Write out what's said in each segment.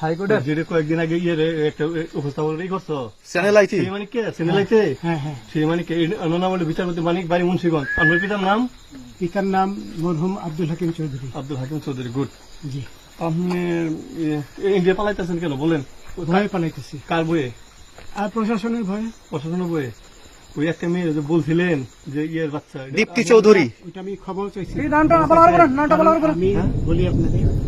হাইকোর্টের যেটা কয়েকদিন আগে ইয়ে একটা উপস্থাপন করছ? চ্যানেল আইছি সেই কে? সেনেলাইতে? সেই মানিক কে? নাম হলো বিচারপতি মানিক বাড়ি মুন্সিগঞ্জ। আপনার পিতার নাম? পিতার নাম মরহুম আব্দুল হাকিম চৌধুরী। আব্দুল হাকিম চৌধুরী গুড। জি। আপনি ইন্ডিয়া পালাইতেছেন কেন? বলেন। ভয়ে পালাইতেছি। কার বইয়ে আর প্রশাসনের ভয়ে। প্রশাসনের বইয়ে ওই একটা মেয়ে যে বলছিলেন যে ইয়ের বাচ্চা দীপ্তি চৌধুরী। ওইটা আমি খবর চাইছি। নামটা বলি আমি যে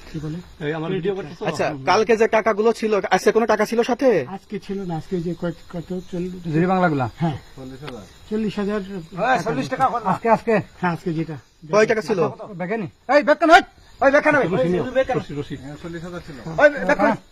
কি বলে? এই আমার ভিডিও করতেছো আচ্ছা কালকে যে টাকাগুলো ছিল আজকে কোনো টাকা ছিল সাথে? আজকে ছিল না আজকে যে কত- কত চল্লিশ জিরি বাংলাগুলা? হ্যাঁ। চল্লিশ হাজার। চল্লিশ টাকা আজকে আজকে। হ্যাঁ আজকে যেটা। কয় টাকা ছিল? বেকেনি এই বেকান ওই ওই বেকান ওই রশি চল্লিশ হাজার ছিল ওই বেকান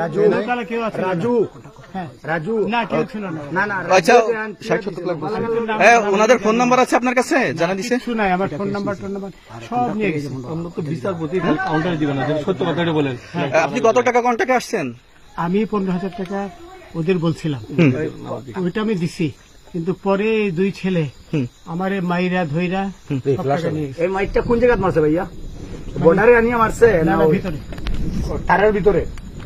রাজু। নৌকালা কেউ আছে? রাজু। হ্যাঁ। রাজু। না কেউ ছিল না। না না আচ্ছা ষাট সত্তর লাখ বলছে। হ্যাঁ ওনাদের ফোন নাম্বার আছে আপনার কাছে? জানা দিছে? আমার ফোন নাম্বার সব নিয়ে গেছে। বিচারপতি কাউন্টারে দিবেন না সত্য কথাটা বলেন। আপনি কত টাকা কন্টাক্টে আসছেন? আমি পনেরো হাজার টাকা ওদের বলছিলাম। ওইটা আমি দিছি। কিন্তু পরে দুই ছেলে আমারে মাইরা ধইরা গেছে। এই মাইকটা কোন জায়গায় মারছে ভাইয়া? বর্ডারে আনিয়ে মারছে না, ভিতরে। তারের ভিতরে?